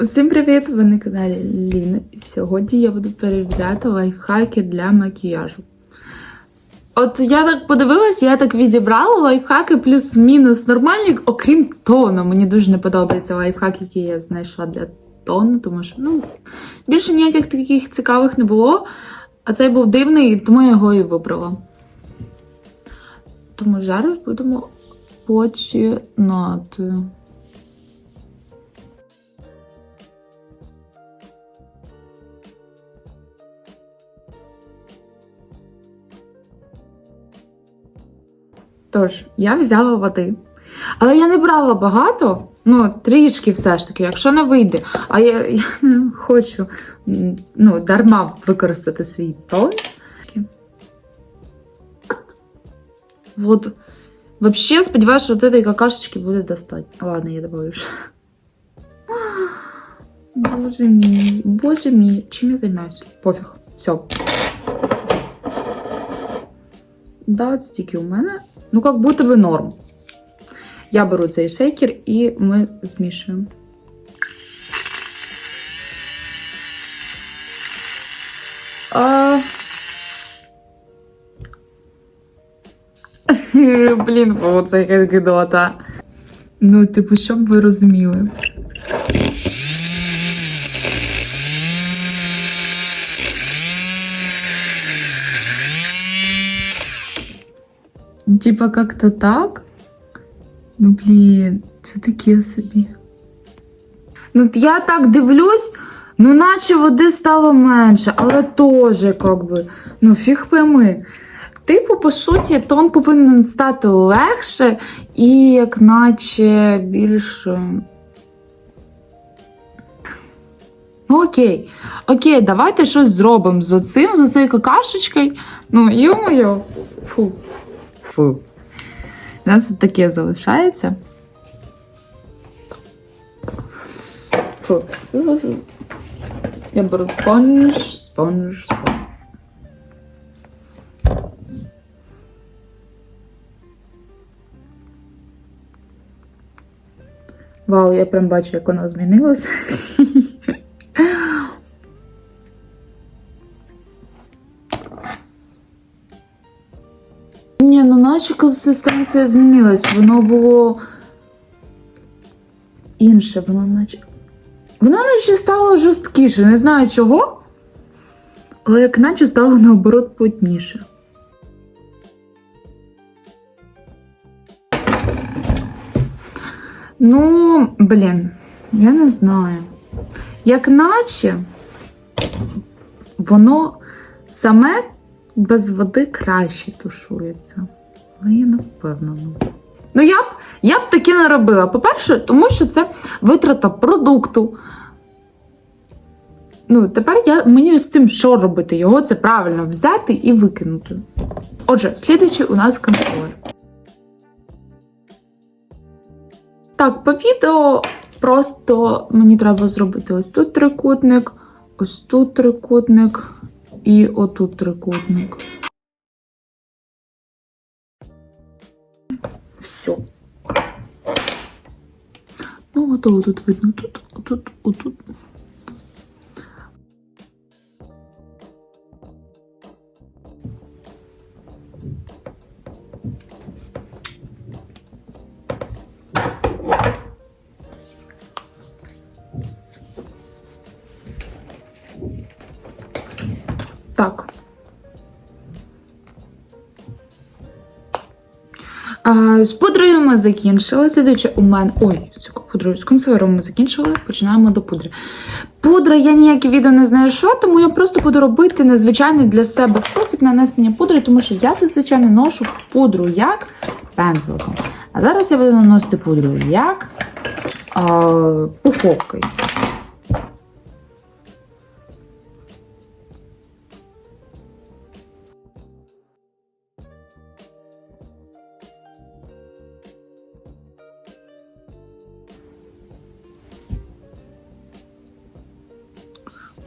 Усім привіт! Ви на каналі Ліна. І сьогодні я буду перевіряти лайфхаки для макіяжу. От я так подивилась, я так відібрала лайфхаки плюс-мінус нормальні, окрім тону. Мені дуже не подобається лайфхак, який я знайшла для тону, тому що ну, більше ніяких таких цікавих не було. А цей був дивний, тому я його і вибрала. Тому зараз будемо починати. Тож, я взяла води. Але я не брала багато, ну, трішки все ж таки, якщо не вийде. А я, я не хочу ну, дарма використати свій тон. Вот. Вообще, сподіваюся, що от какашечки буде достатньо. Ладно, я добавлю. Боже мій, боже мій, чим я займаюся? Пофіг. Все. Да, от стільки у мене. Ну, как будто бы норм. Я беру цей шейкер і ми змішуємо. А... Блін, оце гидота. Ну, типу, щоб ви розуміли. Типа как-то так. Ну, блін, це таке собі. Ну, я так дивлюсь, ну, наче води стало менше, але теж, як би, ну, фіг пойми. Типу, по суті, тон повинен стати легше і, як наче, більше. Ну, окей. Окей, давайте щось зробимо з оцим, з оцею какашечкою. Ну, йо-моє. Фу. Фу. У нас таке залишається. Фу. Фу-фу-фу. Я беру спонж, спонж, спонж. Вау, я прям бачу, як вона змінилась. Наче консистенція змінилась. Воно було інше, воно наче. Воно наче стало жорсткіше, не знаю чого. Але як наче стало наоборот плотніше. Ну, блін, я не знаю. Як наче воно саме без води краще тушується. Але я не впевнена. Ну, я б, я б таке не робила. По-перше, тому що це витрата продукту. Ну, тепер я, мені з цим що робити? Його це правильно взяти і викинути. Отже, слідуючий у нас контролер. Так, по відео просто мені треба зробити ось тут трикутник, ось тут трикутник і отут трикутник. Все. Ну, готово тут видно. Тут, тут, отут. А, з пудрою ми закінчили. Слідуючи у мене. Ой, з пудрою, з консилером ми закінчили. Починаємо до пудри. Пудра, я ніякі відео не знайшла, тому я просто буду робити незвичайний для себе спосіб нанесення пудри, тому що я звичайно ношу пудру як пензликом. А зараз я буду наносити пудру як а, пуховкою.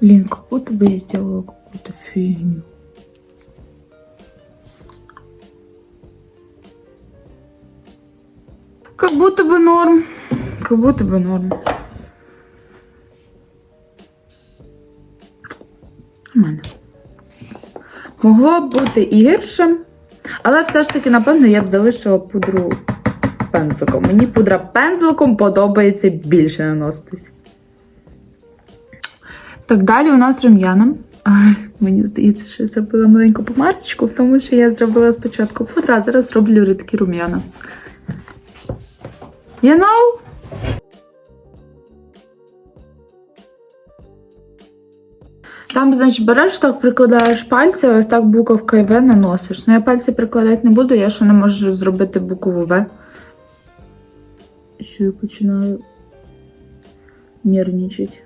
Блин, какую будто бы я сделала какую-то фигню. Как будто бы норм. Как будто бы норм. Нормально. Могло б бути і гірше, але все ж таки, напевно, я б залишила пудру пензликом. Мені пудра пензликом подобається більше наноситись. Так, далі у нас рум'яна. Мені здається, що я зробила маленьку помарочку, тому що я зробила спочатку пудра, а зараз роблю рідкі рум'яна. You know? Там, значить, береш так, прикладаєш пальці, ось так буковкою В наносиш. Ну, я пальці прикладати не буду, я ще не можу зробити букву В. Що я починаю нервничати.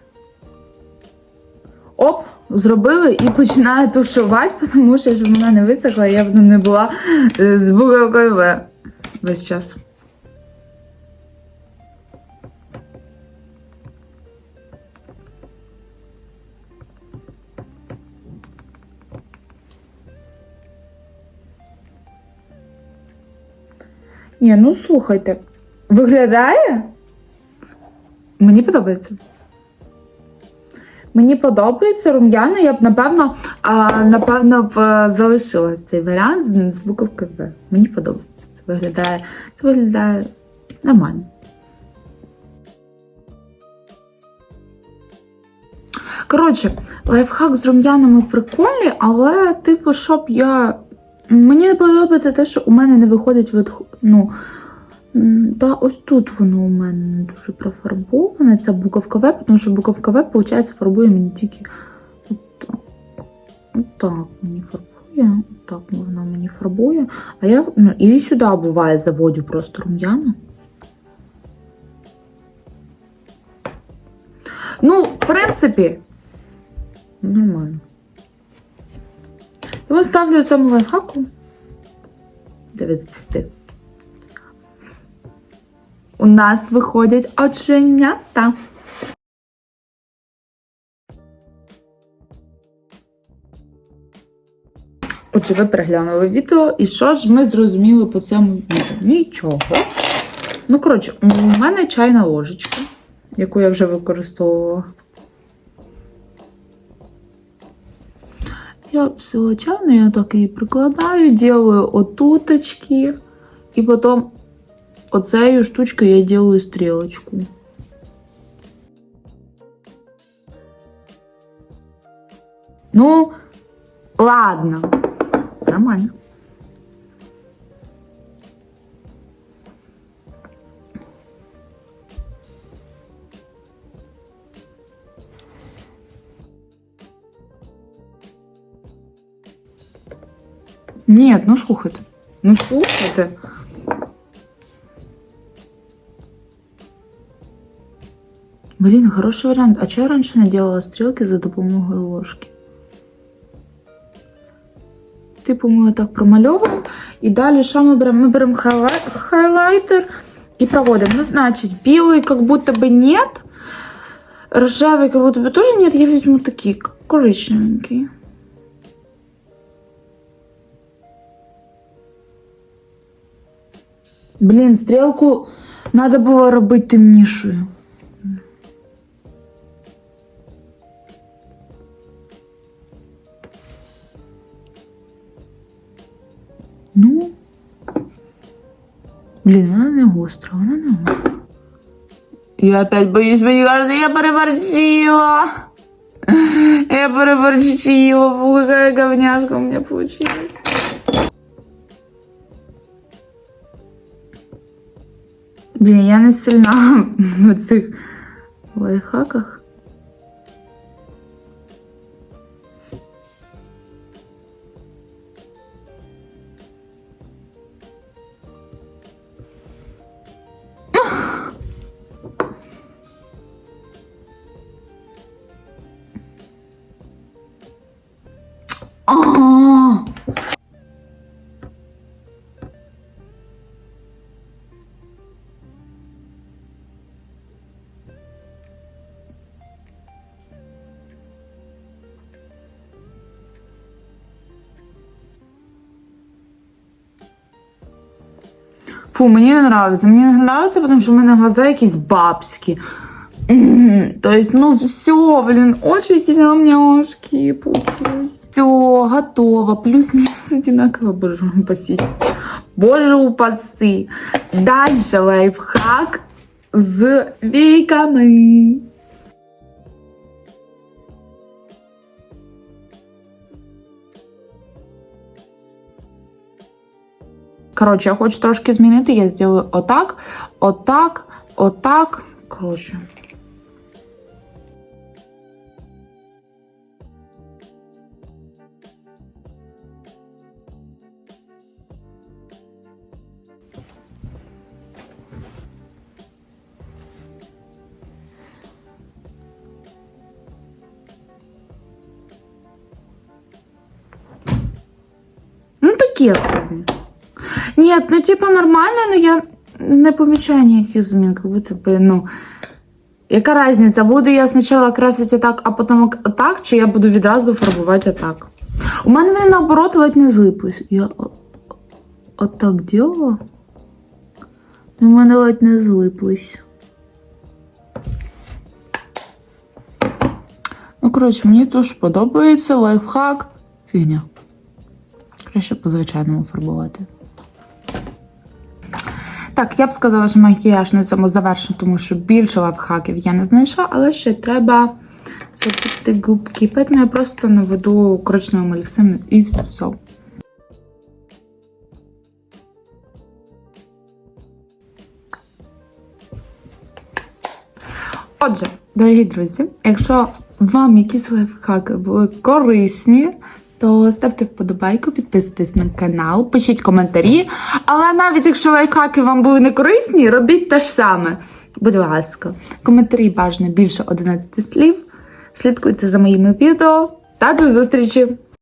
Оп, зробили і починаю тушувати, тому що щоб вона не висохла, я б не була е, з буковкою В весь час. Ні, ну слухайте, виглядає? Мені подобається. Мені подобається рум'яна, я б напевно, а, напевно б залишила цей варіант з, з буковки В. Мені подобається. Це виглядає, це виглядає нормально. Коротше, лайфхак з рум'янами прикольний, але, типу, щоб я. Мені не подобається те, що у мене не виходить від. Ну, та ось тут воно у мене не дуже профарбоване. Це буковка В, тому що буковка В, виходить, фарбує мені тільки отак. Отак мені фарбує. Отак вона мені фарбує. А я ну, і сюди буває заводю просто рум'яна. Ну, в принципі, нормально. Тому ставлю цьому лайфхаку 9 з 10. У нас виходять оченята. Отже, ви переглянули відео, і що ж ми зрозуміли по цьому відео? Нічого. Ну, коротше, у мене чайна ложечка, яку я вже використовувала. Я взяла чайну, я так її прикладаю, делаю отуточки, і потім оцею штучкою я делаю стрілочку. Ну, ладно. Нормально. Нет, ну слухайте. Ну слухайте. Блін, хороший варіант. А чого я раніше не делала стрілки за допомогою ложки? Типу, ми отак промальовуємо. І далі що ми беремо? Ми беремо хайлай- хайлайтер і проводимо. Ну, значить, білий как будто бы нет. Ржавый как будто бы тоже нет. Я візьму такий к- коричневенький. Блін, стрілку треба було робити темнішою. Ну. Блін, вона не гостра, вона не гостра. Я опять боюсь, мені кажется, я переборщила. Я переборщила. Фу, какая говняшка у меня получилась. Блін, я не сильна в цих лайфхаках. Фу, мені не нравится. Мені не нравится, потому що в мене глаза якісь бабські. М. То есть, ну все, блин, очень якісь нямняшки получилось. Все, готово. Плюс-минус одинаково, боже упаси. Боже упаси. Дальше лайфхак з вейками. Коротше, я хочу трошки змінити. Я зроблю отак, отак, отак. Коротше. Ну, такі собі. Ні, ну типа нормально, но я не помічаю ніяких змін, как будто би, ну. Яка різниця? Буду я спочатку красити так, а потім так, чи я буду відразу фарбувати так? У мене вони наоборот ледь не злиплись. Я о- отак діла. У мене ледь не злиплись. Ну, коротше, мені теж подобається лайфхак. Фігня. Краще по звичайному фарбувати. Так, я б сказала, що макіяж на цьому завершено, тому що більше лайфхаків я не знайшла, але ще треба зробити губки. Тому я просто наведу коричневим олівцем і все. Отже, дорогі друзі, якщо вам якісь лайфхаки були корисні, то ставте вподобайку, підписуйтесь на канал, пишіть коментарі. Але навіть якщо лайфхаки вам були не корисні, робіть те ж саме. Будь ласка, коментарі бажано більше 11 слів. Слідкуйте за моїми відео та до зустрічі!